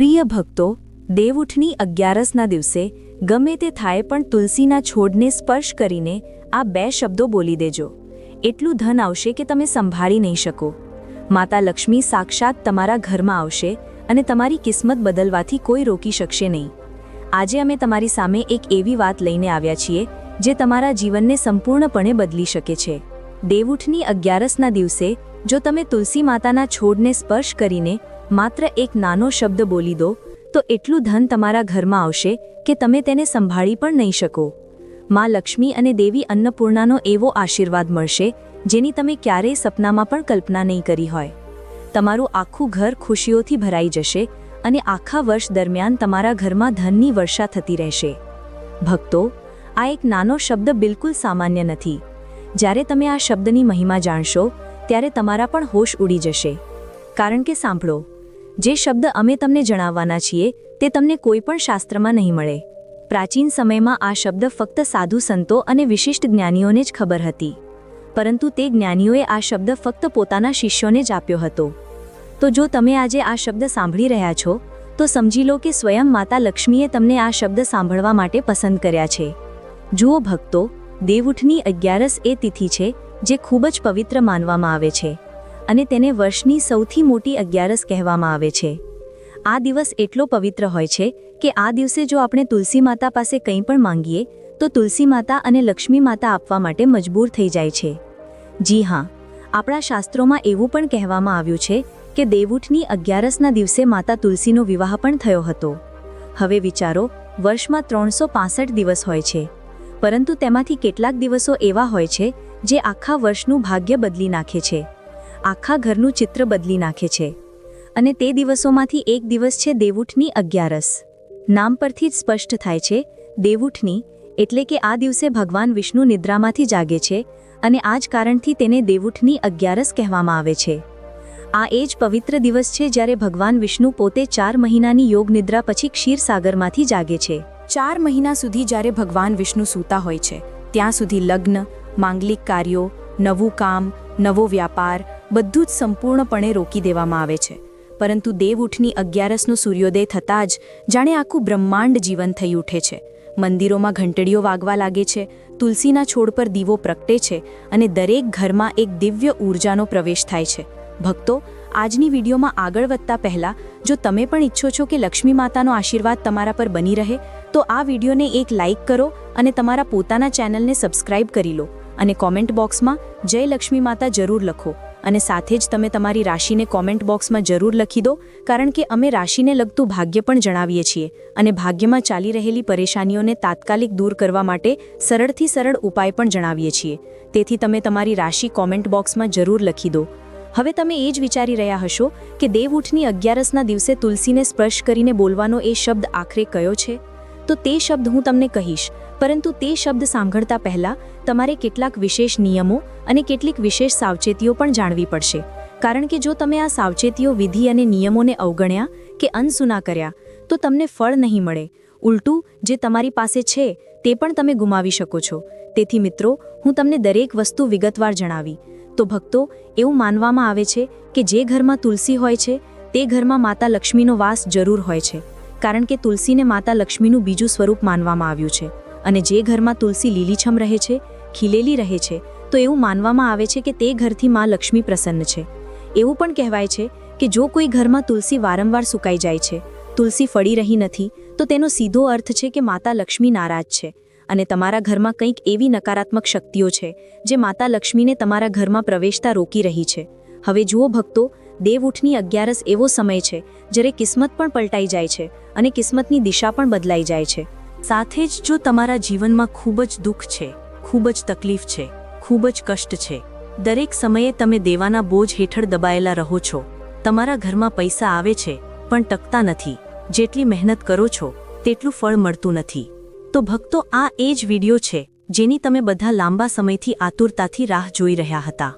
પ્રિય ભક્તો, દેવઉઠની અગિયારસના દિવસે ગમે તે થાય પણ તુલસીના છોડને સ્પર્શ કરીને આ બે શબ્દો બોલી દેજો. એટલું ધન આવશે કે તમે સંભાળી નહીં શકો. માતા લક્ષ્મી સાક્ષાત તમારા ઘરમાં આવશે અને તમારી કિસ્મત બદલવાથી કોઈ રોકી શકશે નહીં. આજે અમે તમારી સામે એક એવી વાત લઈને આવ્યા છીએ, જે તમારા જીવનને સંપૂર્ણપણે બદલી શકે છે. દેવઉઠની અગિયારસના દિવસે જો તમે તુલસી માતાના છોડને સ્પર્શ કરીને માત્ર એક નાનો શબ્દ બોલી દો, તો એટલું ધન તમારા ઘરમાં આવશે કે તમે તેને સંભાળી પણ નહીં શકો. માં લક્ષ્મી અને દેવી અન્નપૂર્ણાનો એવો આશીર્વાદ મળશે, જેની તમે ક્યારેય સપનામાં પણ કલ્પના નહીં કરી હોય. તમારું આખું ઘર ખુશીઓથી ભરાઈ જશે અને આખા વર્ષ દરમિયાન તમારા ઘરમાં ધનની વર્ષા થતી રહેશે. ભક્તો, આ એક નાનો શબ્દ બિલકુલ સામાન્ય નથી. જ્યારે તમે આ શબ્દની મહિમા જાણશો, ત્યારે તમારા પણ હોશ ઉડી જશે. કારણ કે સાંભળો જે શબ્દ અમે તમને જણાવવાના છીએ, તે તમને કોઈ પણ શાસ્ત્રમાં નહીં મળે. પ્રાચીન સમયમાં આ શબ્દ ફક્ત સાધુ સંતો અને વિશિષ્ટ જ્ઞાનીઓને જ ખબર હતી. પરંતુ તે જ્ઞાનીઓએ આ શબ્દ ફક્ત પોતાના શિષ્યોને જ આપ્યો હતો. તો જો તમે આજે આ શબ્દ સાંભળી રહ્યા છો, તો સમજી લો કે સ્વયં માતા લક્ષ્મીએ તમને આ શબ્દ સાંભળવા માટે પસંદ કર્યા છે. જુઓ ભક્તો, દેવઉઠની અગિયારસ એ તિથિ છે, જે ખૂબ જ પવિત્ર માનવામાં આવે છે. અને તેને વર્ષની સૌથી મોટી અગિયારસ કહેવામાં આવે છે. આ દિવસ એટલો પવિત્ર હોય છે કે આ દિવસે જો આપણે તુલસી માતા પાસે કંઈ પણ માંગીએ, તો તુલસી માતા અને લક્ષ્મી માતા આપવા માટે મજબૂર થઈ જાય છે. જી હા, આપણા શાસ્ત્રોમાં એવું પણ કહેવામાં આવ્યું છે કે દેવઉઠની અગિયારસના દિવસે માતા તુલસીનો વિવાહ પણ થયો હતો. હવે વિચારો, વર્ષમાં ત્રણસો દિવસ હોય છે. પરંતુ તેમાંથી કેટલાક દિવસો એવા હોય છે જે આખા વર્ષનું ભાગ્ય બદલી નાખે છે. આખા ઘરનું ચિત્ર બદલી નાખે છે. અને તે દિવસોમાંથી એક દિવસ છે દેવઉઠની અગિયારસ. નામ પરથી જ સ્પષ્ટ થાય છે દેવઉઠની એટલે કે આ દિવસે ભગવાન વિષ્ણુ નિદ્રામાંથી જાગે છે, અને આ જ કારણથી તેને દેવઉઠની અગિયારસ કહેવામાં આવે છે. આ એ જ પવિત્ર દિવસ છે જ્યારે ભગવાન વિષ્ણુ પોતે ચાર મહિનાની યોગ નિદ્રા પછી ક્ષીરસાગરમાંથી જાગે છે. ચાર મહિના સુધી જ્યારે ભગવાન વિષ્ણુ સૂતા હોય છે, ત્યાં સુધી લગ્ન, માંગલિક કાર્યો, નવું કામ, નવો વ્યાપાર બધું જ સંપૂર્ણપણે રોકી દેવામાં આવે છે. પરંતુ દેવઉઠની અગિયારસનો સૂર્યોદય થતાં જ જાણે આખું બ્રહ્માંડ જીવન થઈ ઉઠે છે. મંદિરોમાં ઘંટડીઓ વાગવા લાગે છે, તુલસીના છોડ પર દીવો પ્રગટે છે અને દરેક ઘરમાં એક દિવ્ય ઊર્જાનો પ્રવેશ થાય છે. ભક્તો, આજની વિડીયોમાં આગળ વધતા પહેલાં, જો તમે પણ ઈચ્છો છો કે લક્ષ્મી માતાનો આશીર્વાદ તમારા પર બની રહે, તો આ વિડીયોને એક લાઇક કરો અને તમારા પોતાના ચેનલને સબસ્ક્રાઇબ કરી લો. અને કોમેન્ટ બોક્સમાં જય લક્ષ્મી માતા, જરૂર લખો. અને સાથે જ તમે તમારી રાશિને કોમેન્ટ બોક્સમાં જરૂર લખી દો, કારણ કે અમે રાશિને લગતું ભાગ્ય પણ જણાવીએ છીએ અને ભાગ્યમાં ચાલી રહેલી પરેશાનીઓને તાત્કાલિક દૂર કરવા માટે સરળથી સરળ ઉપાય પણ જણાવીએ છીએ. તેથી તમે તમારી રાશિ કોમેન્ટ બોક્સમાં જરૂર લખી દો. હવે તમે એ જ વિચારી રહ્યા હશો કે દેવઉઠની અગિયારસના દિવસે તુલસીને સ્પર્શ કરીને બોલવાનો એ શબ્દ આખરે કયો છે? તો તે શબ્દ હું તમને કહીશ. પરંતુ તે શબ્દ સાંભળતા પહેલાં તમારે કેટલાક વિશેષ નિયમો અને કેટલીક વિશેષ સાવચેતીઓ પણ જાણવી પડશે. કારણ કે જો તમે આ સાવચેતીઓ વિધિ અને નિયમોને અવગણ્યા કે અનસુના કર્યા, તો તમને ફળ નહીં મળે. ઉલટું, જે તમારી પાસે છે, તે પણ તમે ગુમાવી શકો છો. તેથી મિત્રો, હું તમને દરેક વસ્તુ વિગતવાર જણાવી. તો ભક્તો, એવું માનવામાં આવે છે કે જે ઘરમાં તુલસી હોય છે, તે ઘરમાં માતા લક્ષ્મીનો વાસ જરૂર હોય છે. કારણ કે તુલસીને માતા લક્ષ્મીનું બીજું સ્વરૂપ માનવામાં આવ્યું છે. અને જે ઘરમાં તુલસી લીલીછમ રહે છે, ખીલેલી રહે છે, તો એવું માનવામાં આવે છે કે તે ઘરથી માં લક્ષ્મી પ્રસન્ન છે. એવું પણ કહેવાય છે કે જો કોઈ ઘરમાં તુલસી વારંવાર સુકાઈ જાય છે, તુલસી ફળી રહી નથી, તો તેનો સીધો અર્થ છે કે માતા લક્ષ્મી નારાજ છે. અને તમારા ઘરમાં કંઈક એવી નકારાત્મક શક્તિઓ છે, જે માતા લક્ષ્મીને તમારા ઘરમાં પ્રવેશતા રોકી રહી છે. હવે જુઓ ભક્તો દેવઉઠની અગિયારસ એવો સમય છે, જ્યારે કિસ્મત પણ પલટાઈ જાય છે અને કિસ્મતની દિશા પણ બદલાઈ જાય છે. સાથે જ જો તમારા જીવનમાં ખૂબ જ દુઃખ છે, ખૂબ જ તકલીફ છે, ખૂબ જ કષ્ટ છે, દરેક સમયે તમે દેવાના બોજ હેઠળ દબાયેલા રહો છો. તમારા ઘરમાં પૈસા આવે છે, પણ ટકતા નથી. જેટલી મહેનત કરો છો, તેટલું ફળ મળતું નથી. તો ભક્તો, આ એ જ વિડિયો છે, જેની તમે બધા લાંબા સમયથી આતુરતાથી રાહ જોઈ રહ્યા હતા.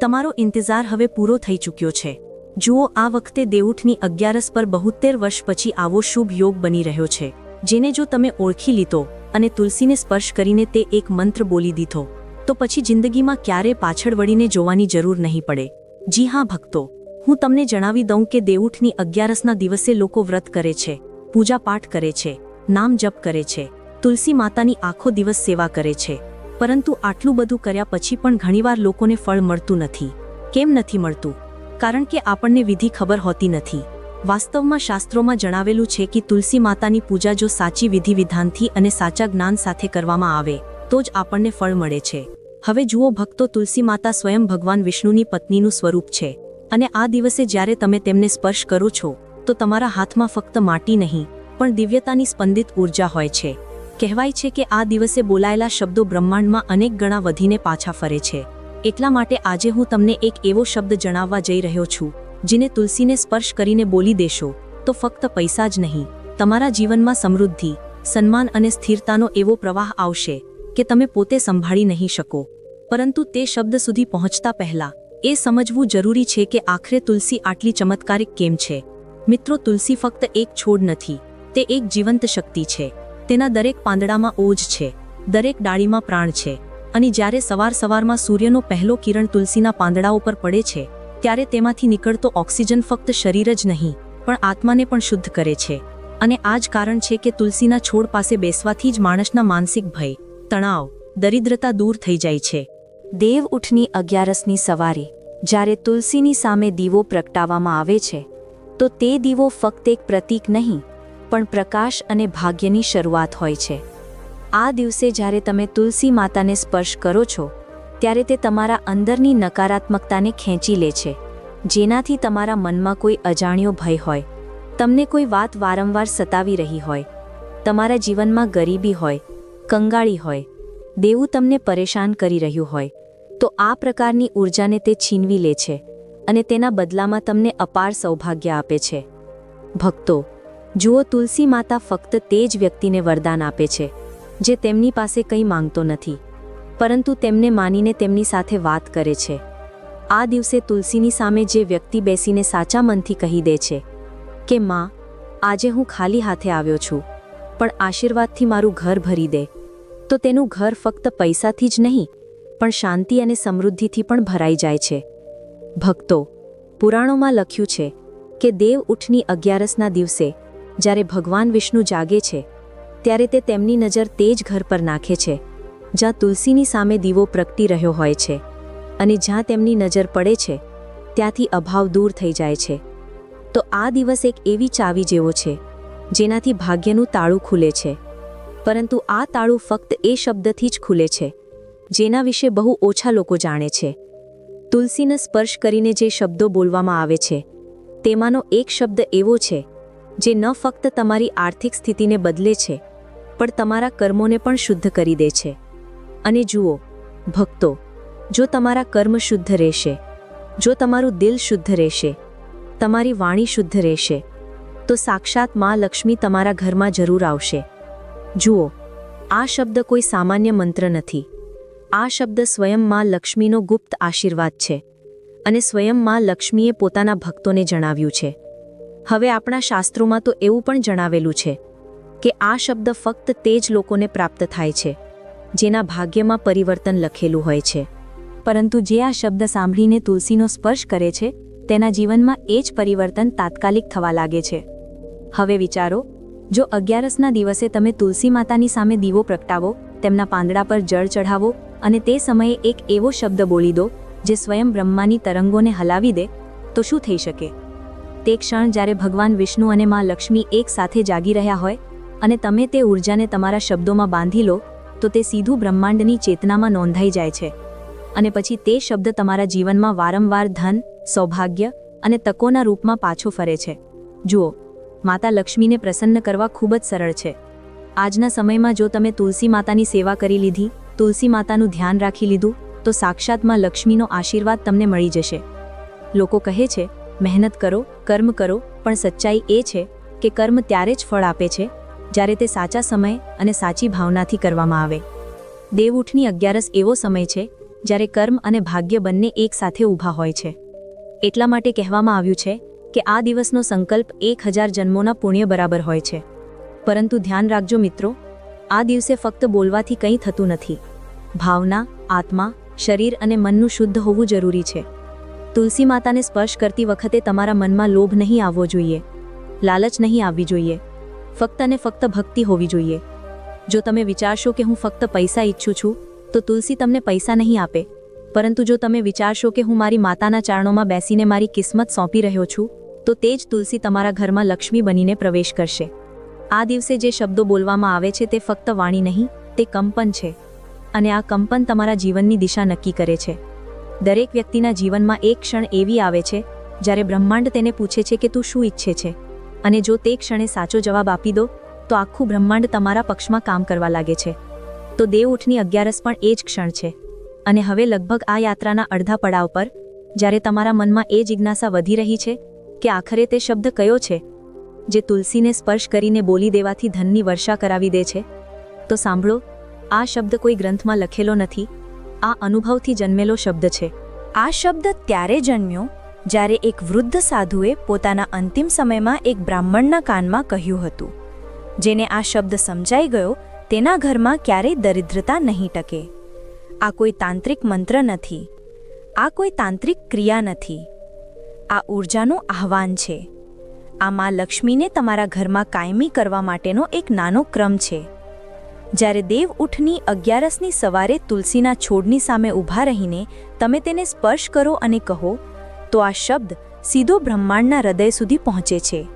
તમારો ઇંતજાર હવે પૂરો થઈ ચૂક્યો છે. જુઓ, આ વખતે દેઉઠની અગિયારસ પર બહુત્તેર વર્ષ પછી આવો શુભ યોગ બની રહ્યો છે. જેને જો તમે ઓળખી લીધો અને તુલસીને સ્પર્શ કરીને તે એક મંત્ર બોલી દીધો, તો પછી જિંદગીમાં ક્યારે પાછળ વળીને જોવાની જરૂર નહીં પડે. જી હા, ભક્તો, હું તમને જણાવી દઉં કે દેવઉઠની અગિયારસના દિવસે લોકો વ્રત કરે છે, પૂજાપાઠ કરે છે, નામ જપ કરે છે, તુલસી માતાની આખો દિવસ સેવા કરે છે. પરંતુ આટલું બધું કર્યા પછી પણ ઘણીવાર લોકોને ફળ મળતું નથી. કેમ નથી મળતું? કારણ કે આપણને વિધિ ખબર હોતી નથી. વાસ્તવમાં શાસ્ત્રોમાં જણાવેલું છે કે તુલસી માતાની પૂજા જો સાચી વિધિ વિધાનથી અને સાચા જ્ઞાન સાથે કરવામાં આવે, તો જ આપણને ફળ મળે છે. હવે જુઓ ભક્તો તુલસી માતા સ્વયં ભગવાન વિષ્ણુની પત્નીનું સ્વરૂપ છે. અને આ દિવસે જ્યારે તમે તેમને સ્પર્શ કરો છો, તો તમારા હાથમાં ફક્ત માટી નહીં, પણ દિવ્યતાની સ્પંદિત ઊર્જા હોય છે. કહેવાય છે કે આ દિવસે બોલાયેલા શબ્દો બ્રહ્માંડમાં અનેક ગણા વધીને પાછા ફરે છે. એટલા માટે આજે હું તમને એક એવો શબ્દ જણાવવા જઈ રહ્યો છું જેને તુલસીને સ્પર્શ કરીને બોલી દેશો, તો ફક્ત પૈસા જ નહીં. તમારા જીવનમાં સમૃદ્ધિ, સન્માન અને સ્થિરતાનો એવો પ્રવાહ આવશે કે તમે પોતે સંભાળી નહીં શકો. પરંતુ તે શબ્દ સુધી પહોંચતા પહેલા, એ સમજવું જરૂરી છે કે આખરે તુલસી આટલી ચમત્કારિક કેમ છે? મિત્રો, તુલસી ફક્ત એક છોડ નથી, તે એક જીવંત શક્તિ છે. તેના દરેક પાંદડામાં ઓજ છે, દરેક ડાળીમાં પ્રાણ છે, અને જ્યારે સવાર સવારમાં સૂર્યનો પહેલો કિરણ તુલસીના પાંદડાઓ પર પડે છે ત્યારે તેમાંથી નીકળતો ઓક્સિજન ફક્ત શરીર જ નહીં, પણ આત્માને પણ શુદ્ધ કરે છે. અને આ જ કારણ છે કે તુલસીના છોડ પાસે બેસવાથી જ માણસના માનસિક ભય, તણાવ, દરિદ્રતા દૂર થઈ જાય છે. દેવ ઉઠની અગિયારસની સવારે, જ્યારે તુલસીની સામે દીવો પ્રગટાવવામાં આવે છે, તો તે દીવો ફક્ત એક પ્રતીક નહીં, પણ પ્રકાશ અને ભાગ્યની શરૂઆત હોય છે. આ દિવસે જ્યારે તમે તુલસી માતાને સ્પર્શ કરો છો ત્યારે તે તમારા અંદરની નકારાત્મકતાને ખેંચી લે છે. જેનાથી તમારા મનમાં કોઈ અજાણ્યો ભય હોય. તમને કોઈ વાત વારંવાર સતાવી રહી હોય. તમારા જીવનમાં ગરીબી હોય, કંગાળી હોય. દેવું તમને પરેશાન કરી રહ્યું હોય. તો આ પ્રકારની ઊર્જાને તે છીનવી લે છે અને તેના બદલામાં તમને અપાર સૌભાગ્ય આપે છે. ભક્તો, જુઓ તુલસી માતા ફક્ત તે જ વ્યક્તિને વરદાન આપે છે, જે તેમની પાસે કંઈ માંગતો નથી. પરંતુ તેમને માનીને તેમની સાથે વાત કરે છે. આ દિવસે તુલસીની સામે જે વ્યક્તિ બેસીને સાચા મનથી કહી દે છે કે, માં, આજે હું ખાલી હાથે આવ્યો છું, પણ આશીર્વાદથી મારું ઘર ભરી દે. તો તેનું ઘર ફક્ત પૈસાથી જ નહીં, પણ શાંતિ અને સમૃદ્ધિથી પણ ભરાઈ જાય છે. ભક્તો, પુરાણોમાં લખ્યું છે કે દેવ ઉઠની અગિયારસના દિવસે, જ્યારે ભગવાન વિષ્ણુ જાગે છે, ત્યારે તે તેમની નજર તે જ ઘર પર નાખે છે. જ્યાં તુલસીની સામે દીવો પ્રગટી રહ્યો હોય છે અને જ્યાં તેમની નજર પડે છે, ત્યાંથી અભાવ દૂર થઈ જાય છે. તો આ દિવસ એક એવી ચાવી જેવો છે, જેનાથી ભાગ્યનું તાળું ખુલે છે. પરંતુ આ તાળું ફક્ત એ શબ્દથી જ ખુલે છે, જેના વિશે બહુ ઓછા લોકો જાણે છે. તુલસીને સ્પર્શ કરીને જે શબ્દો બોલવામાં આવે છે, તેમાંનો એક શબ્દ એવો છે, જે ન ફક્ત તમારી આર્થિક સ્થિતિને બદલે છે, પણ તમારા કર્મોને પણ શુદ્ધ કરી દે છે. અને જુઓ, ભક્તો, જો તમારા કર્મ શુદ્ધ રહેશે, જો તમારું દિલ શુદ્ધ રહેશે, તમારી વાણી શુદ્ધ રહેશે, તો સાક્ષાતમાં લક્ષ્મી તમારા ઘરમાં જરૂર આવશે. જુઓ, આ શબ્દ કોઈ સામાન્ય મંત્ર નથી. આ શબ્દ સ્વયં માં લક્ષ્મીનો ગુપ્ત આશીર્વાદ છે અને સ્વયં માં લક્ષ્મીએ પોતાના ભક્તોને જણાવ્યું છે. હવે આપણા શાસ્ત્રોમાં તો એવું પણ જણાવેલું છે કે આ શબ્દ ફક્ત તે જ લોકોને પ્રાપ્ત થાય છે. જેના ભાગ્યમાં પરિવર્તન લખેલું હોય છે. પરંતુ જે આ શબ્દ સાંભળીને તુલસીનો સ્પર્શ કરે છે, તેના જીવનમાં એ જ પરિવર્તન તાત્કાલિક થવા લાગે છે. હવે વિચારો, જો અગિયારસના દિવસે તમે તુલસી માતાની સામે દીવો પ્રગટાવો, તેમના પાંદડા પર જળ ચઢાવો અને તે સમયે એક એવો શબ્દ બોલી દો, જે સ્વયં બ્રહ્માની તરંગોને હલાવી દે, તો શું થઈ શકે? તે ક્ષણ જ્યારે ભગવાન વિષ્ણુ અને મા લક્ષ્મી એક સાથે જાગી રહ્યા હોય અને તમે તે ઊર્જાને તમારા શબ્દોમાં બાંધી લો તો તે સીધું બ્રહ્માંડની ચેતનામાં નોંધાઈ જાય છે. અને પછી તે શબ્દ તમારા જીવનમાં વારંવાર ધન, સૌભાગ્ય અને તકોના રૂપમાં પાછો ફરે છે. જુઓ, માતા લક્ષ્મીને પ્રસન્ન કરવા ખૂબ જ સરળ છે. આજના સમયમાં જો તમે તુલસી માતાની સેવા કરી લીધી, તુલસી માતાનું ધ્યાન રાખી લીધું, તો સાક્ષાતમાં લક્ષ્મીનો આશીર્વાદ તમને મળી જશે. લોકો કહે છે, મહેનત કરો, કર્મ કરો, પણ સચ્ચાઈ એ છે કે કર્મ ત્યારે જ ફળ આપે છે જ્યારે તે સાચા સમય અને સાચી ભાવનાથી કરવામાં આવે. દેવઉઠની અગિયારસ એવો સમય છે, જ્યારે કર્મ અને ભાગ્ય બંને એક સાથે ઊભા હોય છે. એટલા માટે કહેવામાં આવ્યું છે કે આ દિવસનો સંકલ્પ એક હજાર જન્મોના પુણ્ય બરાબર હોય છે. પરંતુ ધ્યાન રાખજો મિત્રો, આ દિવસે ફક્ત બોલવાથી કંઈ થતું નથી. ભાવના, આત્મા, શરીર અને મનનું શુદ્ધ હોવું જરૂરી છે. તુલસી માતાને સ્પર્શ કરતી વખતે તમારા મનમાં લોભ નહીં આવવો જોઈએ. લાલચ નહીં આવવી જોઈએ. ફક્ત અને ફક્ત ભક્તિ હોવી જોઈએ. જો તમે વિચારશો કે હું ફક્ત પૈસા ઈચ્છું છું, તો તુલસી તમને પૈસા નહીં આપે. પરંતુ જો તમે વિચારશો કે હું મારી માતાના ચારણોમાં બેસીને મારી કિસ્મત સોંપી રહ્યો છું, તો તે જ તુલસી તમારા ઘરમાં લક્ષ્મી બનીને પ્રવેશ કરશે. આ દિવસે જે શબ્દો બોલવામાં આવે છે તે ફક્ત વાણી નહીં, તે કંપન છે. અને આ કંપન તમારા જીવનની દિશા નક્કી કરે છે. દરેક વ્યક્તિના જીવનમાં એક ક્ષણ એવી આવે છે, જ્યારે બ્રહ્માંડ તેને પૂછે છે કે તું શું ઈચ્છે છે? અને જો તે ક્ષણે સાચો જવાબ આપી દો, તો આખું બ્રહ્માંડ તમારા પક્ષમાં કામ કરવા લાગે છે. તો દેવઉઠની અગિયારસ પણ એ જ ક્ષણ છે. અને હવે લગભગ આ યાત્રાના અડધા પડાવ પર, જ્યારે તમારા મનમાં એ જિજ્ઞાસા વધી રહી છે કે આખરે તે શબ્દ કયો છે, જે તુલસીને સ્પર્શ કરીને બોલી દેવાથી ધનની વર્ષા કરાવી દે છે, તો સાંભળો, આ શબ્દ કોઈ ગ્રંથમાં લખેલો નથી, આ અનુભવથી જન્મેલો શબ્દ છે. આ શબ્દ ત્યારે જન્મ્યો જ્યારે એક વૃદ્ધ સાધુએ પોતાના અંતિમ સમયમાં એક બ્રાહ્મણના કાનમાં કહ્યું હતું. જેને આ શબ્દ સમજાઈ ગયો, તેના ઘરમાં ક્યારેય દરિદ્રતા નહીં ટકે. આ કોઈ તાંત્રિક મંત્ર નથી. આ કોઈ તાંત્રિક ક્રિયા નથી. આ ઊર્જાનું આહવાન છે. આ મા લક્ષ્મીને તમારા ઘરમાં કાયમી કરવા માટેનો એક નાનો ક્રમ છે. જ્યારે દેવ ઉઠની અગિયારસની સવારે તુલસીના છોડની સામે ઊભા રહીને તમે તેને સ્પર્શ કરો અને કહો તો આ શબ્દ સીધો બ્રહ્માંડના હૃદય સુધી પહોંચે છે.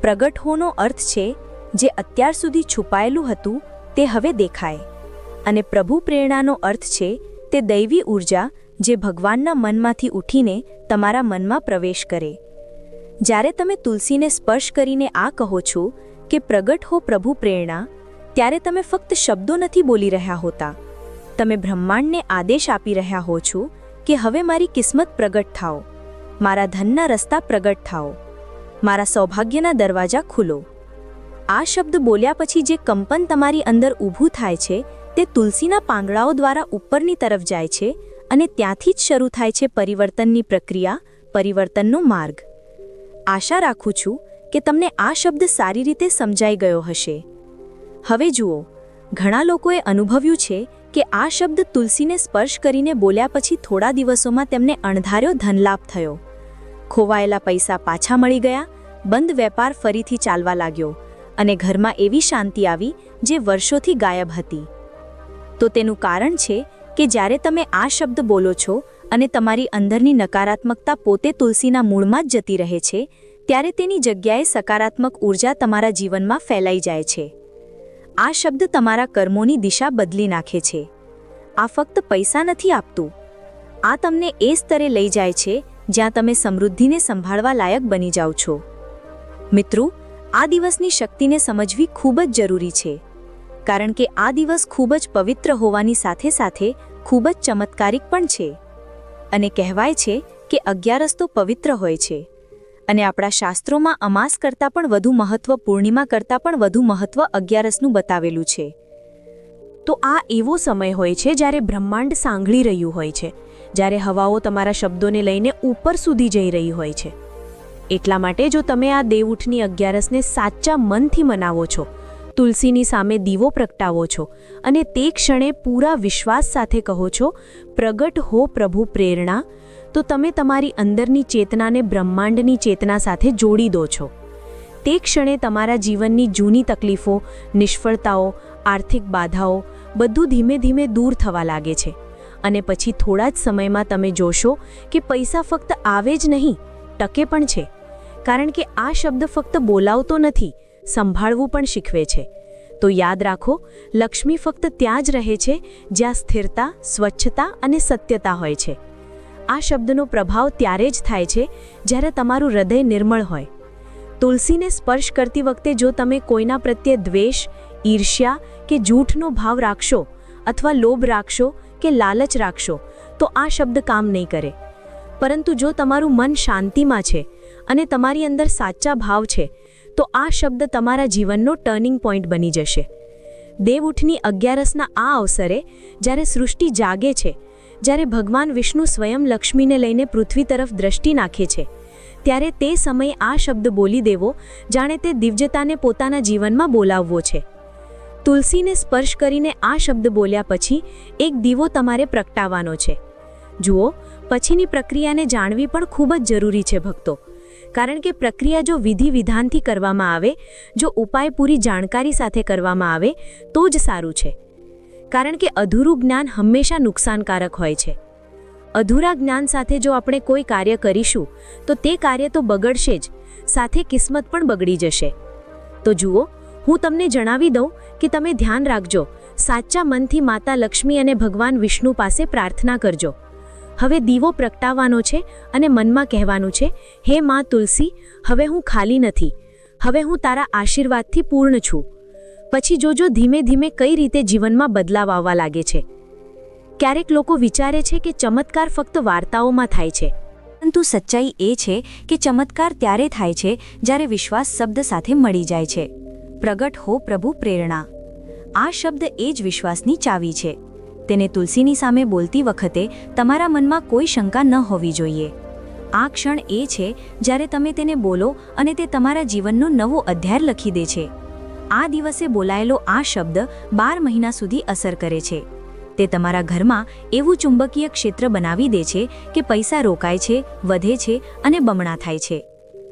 પ્રગટ હોનો અર્થ છે, જે અત્યાર સુધી છુપાયેલું હતું, તે હવે દેખાય. અને પ્રભુ પ્રેરણાનો અર્થ છે, તે દૈવી ઊર્જા જે ભગવાનના મનમાંથી ઉઠીને તમારા મનમાં પ્રવેશ કરે. જ્યારે તમે તુલસીને સ્પર્શ કરીને આ કહો છો કે પ્રગટ હો પ્રભુ પ્રેરણા, ત્યારે તમે ફક્ત શબ્દો નથી બોલી રહ્યા હોતા. તમે બ્રહ્માંડને આદેશ આપી રહ્યા હો છો કે હવે મારી કિસ્મત પ્રગટ થાઓ. મારા ધનના રસ્તા પ્રગટ થાઓ. મારા સૌભાગ્યના દરવાજા ખુલો. આ શબ્દ બોલ્યા પછી જે કંપન તમારી અંદર ઊભું થાય છે, તે તુલસીના પાંદડાઓ દ્વારા ઉપરની તરફ જાય છે અને ત્યાંથી જ શરૂ થાય છે પરિવર્તનની પ્રક્રિયા, પરિવર્તનનો માર્ગ. આશા રાખું છું કે તમને આ શબ્દ સારી રીતે સમજાઈ ગયો હશે. હવે જુઓ, ઘણા લોકોએ અનુભવ્યું છે કે આ શબ્દ તુલસીને સ્પર્શ કરીને બોલ્યા પછી થોડા દિવસોમાં તેમને અણધાર્યો ધનલાભ થયો. ખોવાયેલા પૈસા પાછા મળી ગયા, બંધ વેપાર ફરીથી ચાલવા લાગ્યો અને ઘરમાં એવી શાંતિ આવી જે વર્ષોથી ગાયબ હતી. તો તેનું કારણ છે કે જ્યારે તમે આ શબ્દ બોલો છો અને તમારી અંદરની નકારાત્મકતા પોતે તુલસીના મૂળમાં જ જતી રહે છે, ત્યારે તેની જગ્યાએ સકારાત્મક ઊર્જા તમારા જીવનમાં ફેલાઈ જાય છે. આ શબ્દ તમારા કર્મોની દિશા બદલી નાખે છે. આ ફક્ત પૈસા નથી આપતું. આ તમને એ સ્તરે લઈ જાય છે જ્યાં તમે સમૃદ્ધિને સંભાળવા લાયક બની જાઓ છો. મિત્રો, આ દિવસની શક્તિને સમજવી ખૂબ જ જરૂરી છે. કારણ કે આ દિવસ ખૂબ જ પવિત્ર હોવાની સાથે સાથે ખૂબ જ ચમત્કારિક પણ છે. અને કહેવાય છે કે અગિયારસ તો પવિત્ર હોય છે. અને આપણા શાસ્ત્રોમાં અમાસ કરતાં પણ વધુ મહત્વ, પૂર્ણિમા કરતાં પણ વધુ મહત્વ અગિયારસનું બતાવેલું છે. તો આ એવો સમય હોય છે જ્યારે બ્રહ્માંડ સાંગળી રહ્યું હોય છે. જ્યારે હવાઓ તમારા શબ્દોને લઈને ઉપર સુધી જઈ રહી હોય છે. એટલા માટે જો તમે આ દેવઉઠની અગિયારસને સાચા મનથી મનાવો છો, તુલસીની સામે દીવો પ્રગટાવો છો અને તે ક્ષણે પૂરા વિશ્વાસ સાથે કહો છો, પ્રગટ હો પ્રભુ પ્રેરણા, તો તમે તમારી અંદરની ચેતનાને બ્રહ્માંડની ચેતના સાથે જોડી દો છો. તે ક્ષણે તમારા જીવનની જૂની તકલીફો, નિષ્ફળતાઓ, આર્થિક બાધાઓ બધું ધીમે ધીમે દૂર થવા લાગે છે. અને પછી થોડા જ સમયમાં તમે જોશો કે પૈસા ફક્ત આવે જ નહીં, ટકે પણ છે. કારણ કે આ શબ્દ ફક્ત બોલાવતો નથી, સંભાળવું પણ શીખવે છે. તો યાદ રાખો, લક્ષ્મી ફક્ત ત્યાં જ રહે છે, જ્યાં સ્થિરતા, સ્વચ્છતા અને સત્યતા હોય છે. આ શબ્દનો પ્રભાવ ત્યારે જ થાય છે, જ્યારે તમારું હૃદય નિર્મળ હોય. તુલસીને સ્પર્શ કરતી વખતે જો તમે કોઈના પ્રત્યે દ્વેષ, ઈર્ષ્યા કે જૂઠનો ભાવ રાખશો અથવા લોભ રાખશો કે લાલચ રાખશો, તો આ શબ્દ કામ નહીં કરે. પરંતુ જો તમારું મન શાંતિમાં છે અને તમારી અંદર સાચા ભાવ છે, તો આ શબ્દ તમારા જીવનનો ટર્નિંગ પોઈન્ટ બની જશે. દેવઉઠની અગિયારસના આ અવસરે જ્યારે સૃષ્ટિ જાગે છે, જ્યારે ભગવાન વિષ્ણુ સ્વયં લક્ષ્મીને લઈને પૃથ્વી તરફ દ્રષ્ટિ નાખે છે, ત્યારે તે સમયે આ શબ્દ બોલી દેવો, જાણે તે દિવ્યતાને પોતાના જીવનમાં બોલાવવો છે. તુલસીને સ્પર્શ કરીને આ શબ્દ બોલ્યા પછી એક દીવો તમારે પ્રગટાવવાનો છે. જુઓ, પછીની પ્રક્રિયાને જાણવી પણ ખૂબ જ જરૂરી છે ભક્તો. કારણ કે પ્રક્રિયા જો વિધિ વિધાનથી કરવામાં આવે, જો ઉપાય પૂરી જાણકારી સાથે કરવામાં આવે, તો જ સારું છે. કારણ કે અધૂરું જ્ઞાન હંમેશા નુકસાનકારક હોય છે. અધૂરા જ્ઞાન સાથે જો આપણે કોઈ કાર્ય કરીશું, તો તે કાર્ય તો બગડશે જ, સાથે કિસ્મત પણ બગડી જશે. તો જુઓ, હું તમને જણાવી દઉં કે તમે ધ્યાન રાખજો. સાચા મનથી માતા લક્ષ્મી અને ભગવાન વિષ્ણુ પાસે પ્રાર્થના કરજો. હવે દીવો પ્રગટાવવાનો છે અને મનમાં કહેવાનું છે, હે માં તુલસી, હવે હું ખાલી નથી. હવે હું તારા આશીર્વાદથી પૂર્ણ છું. પછી જોજો ધીમે ધીમે કઈ રીતે જીવનમાં બદલાવ આવવા લાગે છે. ક્યારેક લોકો વિચારે છે કે ચમત્કાર ફક્ત વાર્તાઓમાં થાય છે. પરંતુ સચ્ચાઈ એ છે કે ચમત્કાર ત્યારે થાય છે જ્યારે વિશ્વાસ શબ્દ સાથે મળી જાય છે. પ્રગટ હો પ્રભુ પ્રેરણા. આ શબ્દ એ જ વિશ્વાસની ચાવી છે. તેને તુલસીની સામે બોલતી વખતે તમારા મનમાં કોઈ શંકા ન હોવી જોઈએ. આ ક્ષણ એ છે જ્યારે તમે તેને બોલો અને તે તમારા જીવનનો નવો અધ્યાય લખી દે છે. આ દિવસે બોલાયેલો આ શબ્દ બાર મહિના સુધી અસર કરે છે. તે તમારા ઘરમાં એવું ચુંબકીય ક્ષેત્ર બનાવી દે છે કે પૈસા રોકાય છે, વધે છે અને બમણા થાય છે.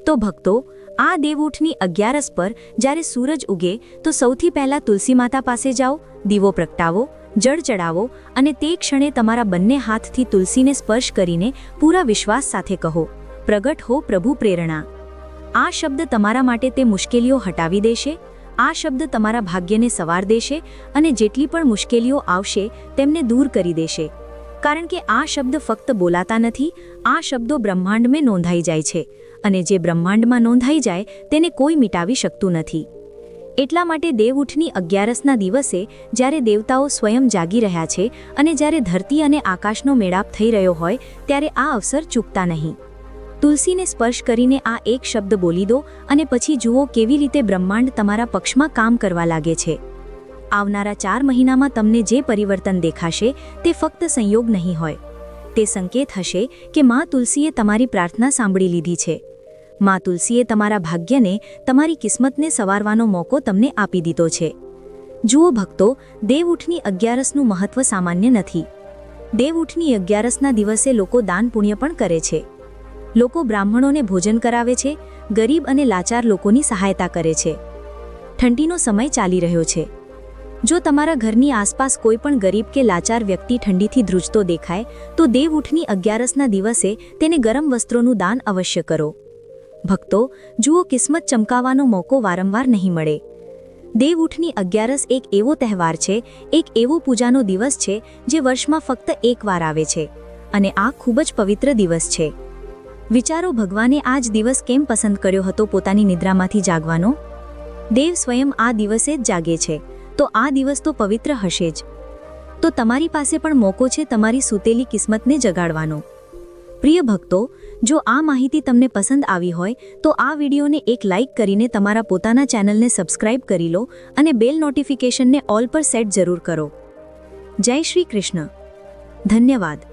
તો ભક્તો આ દેવઉઠની અગિયારસ પર જ્યારે સૂરજ ઉગે, તો સૌથી પહેલાં તુલસી માતા પાસે જાઓ, દીવો પ્રગટાવો, જળ ચડાવો અને તે ક્ષણે તમારા બંને હાથથી તુલસીને સ્પર્શ કરીને પૂરા વિશ્વાસ સાથે કહો, પ્રગટ હો પ્રભુ પ્રેરણા. આ શબ્દ તમારા માટે તે મુશ્કેલીઓ હટાવી દેશે, આ શબ્દ તમારા ભાગ્યને સવાર દેશે અને જેટલી પણ મુશ્કેલીઓ આવશે તેમને દૂર કરી દેશે. કારણ કે આ શબ્દ ફક્ત બોલાતા નથી, આ શબ્દો બ્રહ્માંડમાં નોંધાઈ જાય છે. અને જે બ્રહ્માંડમાં નોંધાઈ જાય તેને કોઈ મિટાવી શકતું નથી. એટલા માટે દેવઉઠની અગિયારસના દિવસે જ્યારે દેવતાઓ સ્વયં જાગી રહ્યા છે અને જ્યારે ધરતી અને આકાશનો મેળાપ થઈ રહ્યો હોય ત્યારે આ અવસર ચૂકતા નહીં. તુલસીને સ્પર્શ કરીને આ એક શબ્દ બોલી દો અને પછી જુઓ કેવી રીતે બ્રહ્માંડ તમારા પક્ષમાં કામ કરવા લાગે છે. આવનારા ચાર મહિનામાં તમને જે પરિવર્તન દેખાશે તે ફક્ત સંયોગ નહીં હોય. તે સંકેત હશે કે મા તુલસીએ તમારી પ્રાર્થના સાંભળી લીધી છે. માં તુલસીએ તમારા ભાગ્યને તમારી કિસ્મતને સવારવાનો મોકો તમને આપી દીધો છે. જુઓ ભક્તો, દેવઉઠની અગિયારસનું મહત્વ સામાન્ય નથી. દેવઉઠની અગિયારસના દિવસે લોકો દાન પુણ્ય પણ કરે છે. લોકો બ્રાહ્મણોને ભોજન કરાવે છે, ગરીબ અને લાચાર લોકોની સહાયતા કરે છે. ઠંડીનો સમય ચાલી રહ્યો છે. જો તમારા ઘરની આસપાસ કોઈ પણ ગરીબ કે લાચાર વ્યક્તિ ઠંડીથી ધ્રુજતો દેખાય, તો દેવઉઠની અગિયારસના દિવસે તેને ગરમ વસ્ત્રોનું દાન અવશ્ય કરો. ભક્તો, જુઓ કિસ્મત ચમકાવવાનો મોકો વારંવાર નહીં મળે. દેવઉઠની અગિયારસ એક એવો તહેવાર છે, એક એવો પૂજાનો દિવસ છે, જે વર્ષમાં ફક્ત એકવાર આવે છે. અને આ ખૂબ જ પવિત્ર દિવસ છે. વિચારો, ભગવાને આ જ દિવસ કેમ પસંદ કર્યો હતો પોતાની નિદ્રામાંથી જાગવાનો? દેવ સ્વયં આ દિવસે જ જાગે છે. તો આ દિવસ તો પવિત્ર હશે જ. તો તમારી પાસે પણ મોકો છે તમારી સૂતેલી કિસ્મતને જગાડવાનો. પ્રિય ભક્તો, જો આ માહિતી તમને પસંદ આવી હોય, તો આ વિડીયોને એક લાઇક કરીને તમારા પોતાના ચેનલને સબસ્ક્રાઇબ કરી લો અને બેલ નોટિફિકેશનને ઓલ પર સેટ જરૂર કરો. જય શ્રી કૃષ્ણ. ધન્યવાદ.